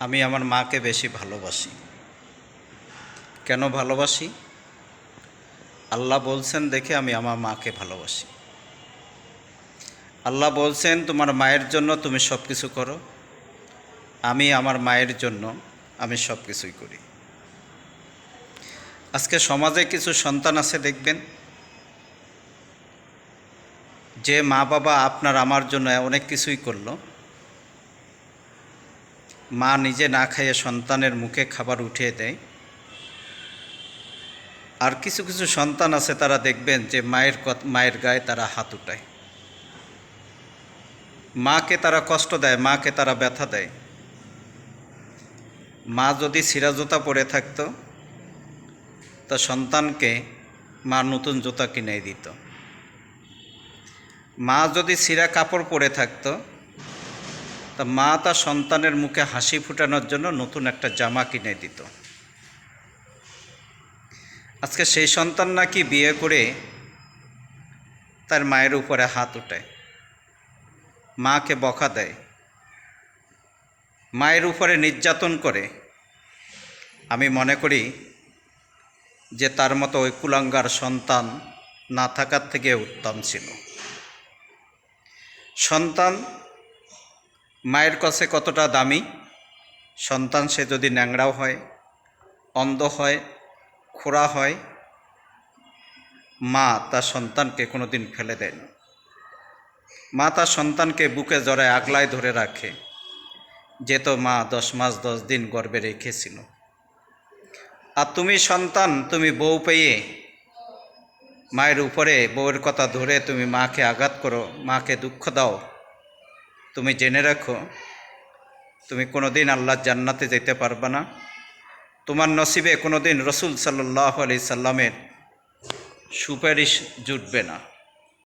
আমি আমার মাকে বেশি ভালোবাসি। কেন ভালোবাসি? আল্লাহ বলছেন, দেখে আমি আমার মাকে ভালোবাসি। আল্লাহ বলছেন, তোমার মায়ের জন্য তুমি সব কিছু করো। আমি আমার মায়ের জন্য আমি সব কিছুই করি। আজকে সমাজে কিছু সন্তান আছে, দেখবেন। যে মা বাবা আপনার আমার জন্য অনেক কিছুই করল। মা নিজে না খাইয়ে সন্তানের মুখে খাবার উঠিয়ে দেয়। আর কিছু কিছু সন্তান আছে, তারা দেখবেন যে মায়ের মায়ের গায়ে তারা হাত উঠায়। মাকে তারা কষ্ট দেয়, মাকে তারা ব্যথা দেয়। মা যদি সিরা জুতা পরে থাকতো, তা সন্তানকে মা নতুন জুতা কিনে দিত। মা যদি সিরা কাপড় পরে থাকতো তা মা তার সন্তানের মুখে হাসি ফুটানোর জন্য নতুন একটা জামা কিনে দিত। আজকে সেই সন্তান নাকি বিয়ে করে তার মায়ের উপরে হাত উঠায়। মাকে বকা দেয়। মায়ের উপরে নির্যাতন করে। আমি মনে করি যে তার মতো ওই কুলাঙ্গার সন্তান না থাকার থেকে উত্তম ছিল। সন্তান মায়ের কাছে কতটা দামি? সন্তান, সে যদি ন্যাংরাও হয়, অন্ধ হয়, খোড়া হয়, মা তার সন্তানকে কোনো দিন ফেলে দেয় না। মা তার সন্তানকে বুকে জড়ায় আগলায় ধরে রাখে। যে তো মা দশ মাস, দশ দিন গর্বে রেখেছিল। আর তুমি সন্তান, তুমি বউ পেয়ে মায়ের উপরে, বউয়ের কথা ধরে তুমি মাকে আঘাত করো, মাকে দুঃখ দাও তুমি জেনে রাখো, তুমি কোনো দিন আল্লাহ জান্নাতে যেতে পারবে না। তোমার নসিবে কোনো দিন রসুল সাল্লাহ আলি সাল্লামের সুপারিশ জুটবে না।